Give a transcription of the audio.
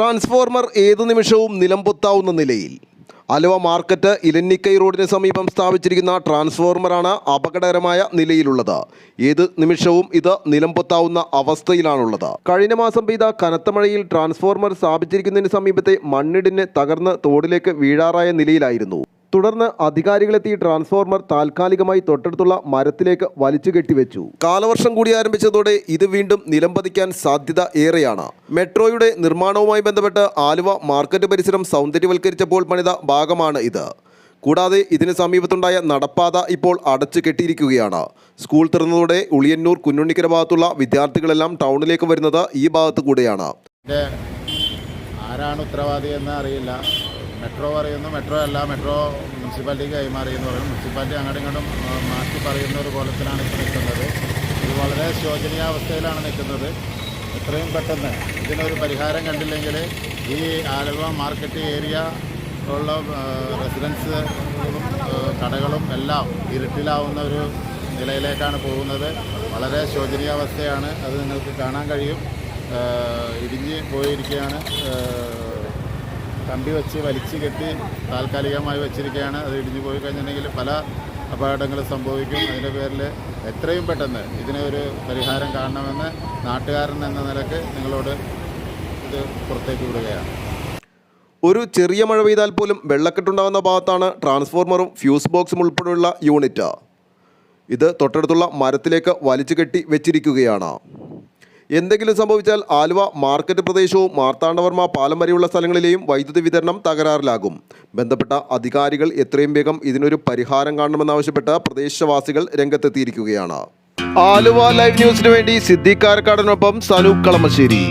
Transformer ഏതു നിമിഷവും നിലംപൊത്താവുന്ന നിലയിൽ. ആലുവ മാർക്കറ്റ് ഇലന്നിക്കൈ റോഡിന് സമീപം സ്ഥാപിച്ചിരിക്കുന്ന ട്രാൻസ്ഫോർമറാണ് അപകടകരമായ നിലയിലുള്ളത്. ഏത് നിമിഷവും ഇത് നിലംപൊത്താവുന്ന അവസ്ഥയിലാണുള്ളത്. കഴിഞ്ഞ മാസം പെയ്ത കനത്ത മഴയിൽ ട്രാൻസ്ഫോർമർ സ്ഥാപിച്ചിരിക്കുന്നതിന് സമീപത്തെ മണ്ണിടിന് തകർന്ന് തോടിലേക്ക് വീഴാറായ നിലയിലായിരുന്നു. തുടർന്ന് അധികാരികളെത്തി ട്രാൻസ്ഫോർമർ താൽക്കാലികമായി തൊട്ടടുത്തുള്ള മരത്തിലേക്ക് വലിച്ചു കെട്ടിവെച്ചു കാലവർഷം കൂടി ആരംഭിച്ചതോടെ ഇത് വീണ്ടും നിലംപതിക്കാൻ സാധ്യത ഏറെയാണ്. മെട്രോയുടെ നിർമ്മാണവുമായി ബന്ധപ്പെട്ട് ആലുവ മാർക്കറ്റ് പരിസരം സൗന്ദര്യവൽക്കരിച്ചപ്പോൾ പണിത ഭാഗമാണ് ഇത്. കൂടാതെ ഇതിന് സമീപത്തുണ്ടായ നടപ്പാത ഇപ്പോൾ അടച്ചു കെട്ടിയിരിക്കുകയാണ്. സ്കൂൾ തുറന്നതോടെ ഉളിയന്നൂർ കുന്നുണ്ണിക്കര ഭാഗത്തുള്ള വിദ്യാർത്ഥികളെല്ലാം ടൗണിലേക്ക് വരുന്നത് ഈ ഭാഗത്തു കൂടെയാണ്. ആരാണ് ഉത്തരവാദി എന്ന് അറിയില്ല. മെട്രോ പറയുന്നു. മെട്രോ അല്ല മെട്രോ മുനിസിപ്പാലിറ്റിക്ക് കൈമാറി എന്ന് പറയുന്നു. മുനിസിപ്പാലിറ്റി അങ്ങോട്ടും ഇങ്ങോട്ടും മാറ്റി പറയുന്ന ഒരു കോലത്തിലാണ് ഇപ്പോൾ നിൽക്കുന്നത്. ഇത് വളരെ ശോചനീയാവസ്ഥയിലാണ് നിൽക്കുന്നത്. എത്രയും പെട്ടെന്ന് ഇതിനൊരു പരിഹാരം കണ്ടില്ലെങ്കിൽ ഈ ആലുവ മാർക്കറ്റ് ഏരിയ ഉള്ള റെസിഡൻസുകളും കടകളും എല്ലാം ഇരുട്ടിലാവുന്ന ഒരു നിലയിലേക്കാണ് പോകുന്നത്. വളരെ ശോചനീയാവസ്ഥയാണ് അത് നിങ്ങൾക്ക് കാണാൻ കഴിയും. ഇടിഞ്ഞ് പോയിരിക്കുകയാണ്. കമ്പി വെച്ച് വലിച്ചു കെട്ടി താൽക്കാലികമായി വെച്ചിരിക്കുകയാണ്. അത് ഇടിഞ്ഞു പോയി കഴിഞ്ഞിട്ടുണ്ടെങ്കിൽ പല അപകടങ്ങൾ സംഭവിക്കും. അതിന്റെ പേരിൽ എത്രയും പെട്ടെന്ന് ഇതിനൊരു പരിഹാരം കാണണമെന്ന് നാട്ടുകാരൻ എന്ന നിലയ്ക്ക് നിങ്ങളോട് ഇത് പുറത്തേക്ക് വിടുകയാണ്. ഒരു ചെറിയ മഴ പെയ്താൽ പോലും വെള്ളക്കെട്ടുണ്ടാകുന്ന ഭാഗത്താണ് ട്രാൻസ്ഫോർമറും ഫ്യൂസ് ബോക്സും ഉൾപ്പെടെയുള്ള യൂണിറ്റ്. ഇത് തൊട്ടടുത്തുള്ള മരത്തിലേക്ക് വലിച്ചു കെട്ടി വെച്ചിരിക്കുകയാണ്. എന്തെങ്കിലും സംഭവിച്ചാൽ ആലുവ മാർക്കറ്റ് പ്രദേശവും മാർത്താണ്ഡവർമ്മ പാലം വരെയുള്ള സ്ഥലങ്ങളിലെയും വൈദ്യുതി വിതരണം തകരാറിലാകും. ബന്ധപ്പെട്ട അധികാരികൾ എത്രയും വേഗം ഇതിനൊരു പരിഹാരം കാണണമെന്നാവശ്യപ്പെട്ട് പ്രദേശവാസികൾ രംഗത്തെത്തിയിരിക്കുകയാണ്. ആലുവ ലൈവ് ന്യൂസിനു വേണ്ടി സിദ്ദീഖ് കാരക്കാടനൊപ്പം സനൂപ് കളമശ്ശേരി.